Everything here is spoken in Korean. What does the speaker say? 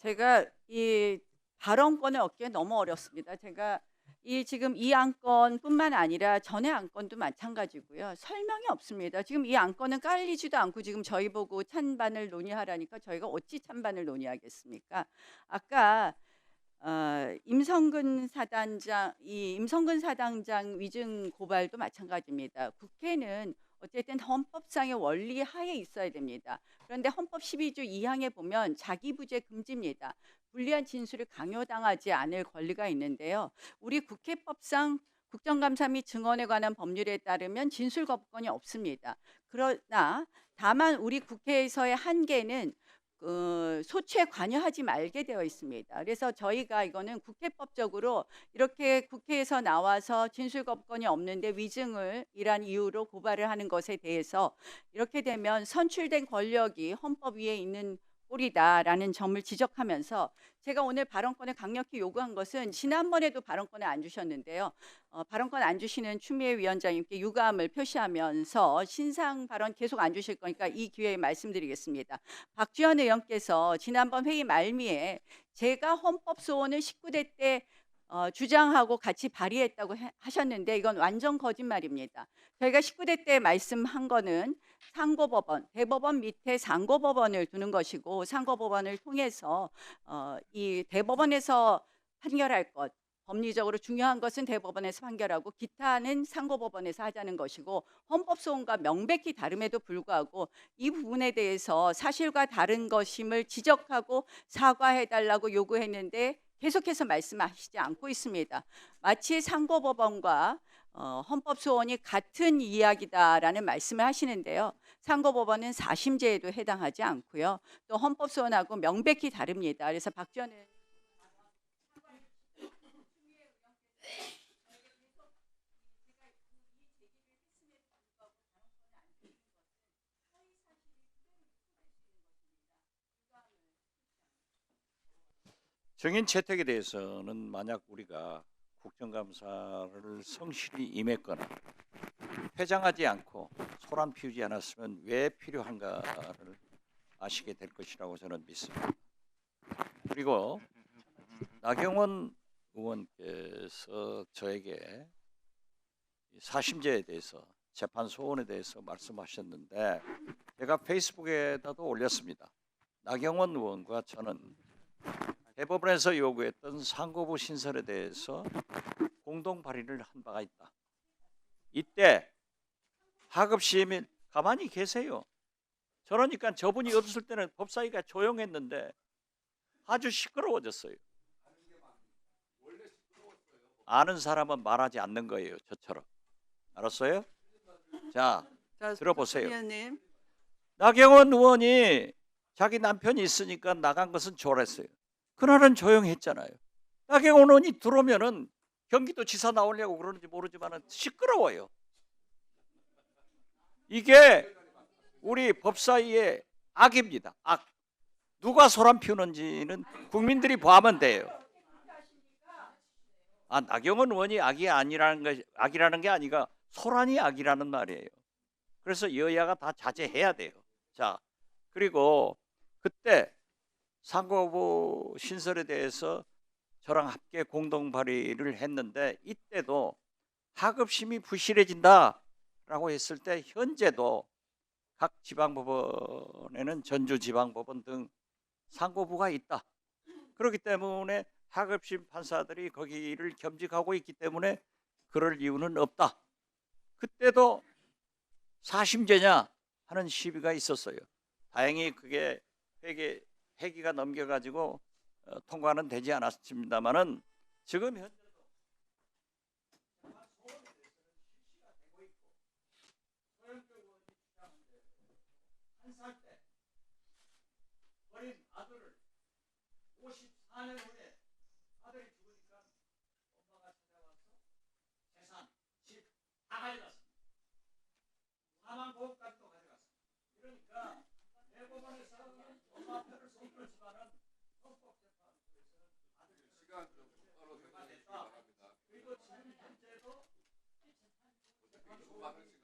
제가 이 발언권을 얻기에 너무 어렵습니다. 제가 이 지금 이 안건뿐만 아니라 전의 안건도 마찬가지고요. 설명이 없습니다. 지금 이 안건은 깔리지도 않고 지금 저희 보고 찬반을 논의하라니까 저희가 어찌 찬반을 논의하겠습니까? 아까 어, 임성근 사단장 이 임성근 사단장 위증 고발도 마찬가지입니다. 국회는 어쨌든 헌법상의 원리 하에 있어야 됩니다. 그런데 헌법 12조 2항에 보면 자기부재 금지입니다. 불리한 진술을 강요당하지 않을 권리가 있는데요. 우리 국회법상 국정감사 및 증언에 관한 법률에 따르면 진술 거부권이 없습니다. 그러나 다만 우리 국회에서의 한계는 그 소추에 관여하지 말게 되어 있습니다. 그래서 저희가 이거는 국회법적으로 이렇게 국회에서 나와서 진술 거부권이 없는데 위증을 이란 이유로 고발을 하는 것에 대해서 이렇게 되면 선출된 권력이 헌법 위에 있는 꼴이다라는 점을 지적하면서 제가 오늘 발언권을 강력히 요구한 것은 지난번에도 발언권을 안 주셨는데요. 어, 발언권 안 주시는 추미애 위원장님께 유감을 표시하면서 신상 발언 계속 안 주실 거니까 이 기회에 말씀드리겠습니다. 박주현 의원께서 지난번 회의 말미에 제가 헌법 소원을 19대 때 어, 주장하고 같이 발의했다고 해- 하셨는데 이건 완전 거짓말입니다. 저희가 19대 때 말씀한 거는 상고법원, 대법원 밑에 상고법원을 두는 것이고 상고법원을 통해서 어, 이 대법원에서 판결할 것, 법리적으로 중요한 것은 대법원에서 판결하고 기타는 상고법원에서 하자는 것이고 헌법소원과 명백히 다름에도 불구하고 이 부분에 대해서 사실과 다른 것임을 지적하고 사과해달라고 요구했는데 계속해서 말씀하시지 않고 있습니다. 마치 상고법원과 어, 헌법소원이 같은 이야기다라는 말씀을 하시는데요. 상고법원은 사심제에도 해당하지 않고요. 또 헌법소원하고 명백히 다릅니다. 그래서 박지원 정인 채택에 대해서는 만약 우리가 국정감사를 성실히 임했거나 회장하지 않고 소란 피우지 않았으면 왜 필요한가를 아시게 될 것이라고 저는 믿습니다. 그리고 나경원 의원께서 저에게 이 사심제에 대해서 재판 소원에 대해서 말씀하셨는데 제가 페이스북에다도 올렸습니다. 나경원 의원과 저는 대법원에서 요구했던 상고부 신설에 대해서 공동 발의를 한 바가 있다. 이때 하급 시민 가만히 계세요. 저러니까 저분이 없을 때는 법사위가 조용했는데 아주 시끄러워졌어요. 아는 사람은 말하지 않는 거예요. 저처럼. 알았어요? 자, 자, 들어보세요. 위원님. 나경원 의원이 자기 남편이 있으니까 나간 것은 좋았어요. 그날은 조용했잖아요. 나경원 의원이 들어오면은 경기도 지사 나오려고 그러는지 모르지만 시끄러워요. 이게 우리 법사위의 악입니다. 악. 누가 소란 피우는지는 국민들이 보면 돼요. 아, 나경원 의원이 악이 아니라는 것, 악이라는 게 아니라 소란이 악이라는 말이에요. 그래서 여야가 다 자제해야 돼요. 자, 그리고 그때 상고부 신설에 대해서 저랑 함께 공동 발의를 했는데 이때도 하급심이 부실해진다라고 했을 때 현재도 각 지방법원에는 전주지방법원 등 상고부가 있다. 그렇기 때문에 하급심 판사들이 거기를 겸직하고 있기 때문에 그럴 이유는 없다. 그때도 사심제냐 하는 시비가 있었어요. 다행히 그게 회계 회기가 넘겨가지고 어, 통과는 되지 않았습니다만은 지금 현재 한살 때 어린 아들을 54년 후에 아들이 죽으니까 엄마가 찾아와서 재산, 집다 가져갔습니다. 사망 보험까지도 가져갔습니다. 그러니까 편을 손들었지만은 시간 좀. 그리고 지금 현재도 어차피 조만간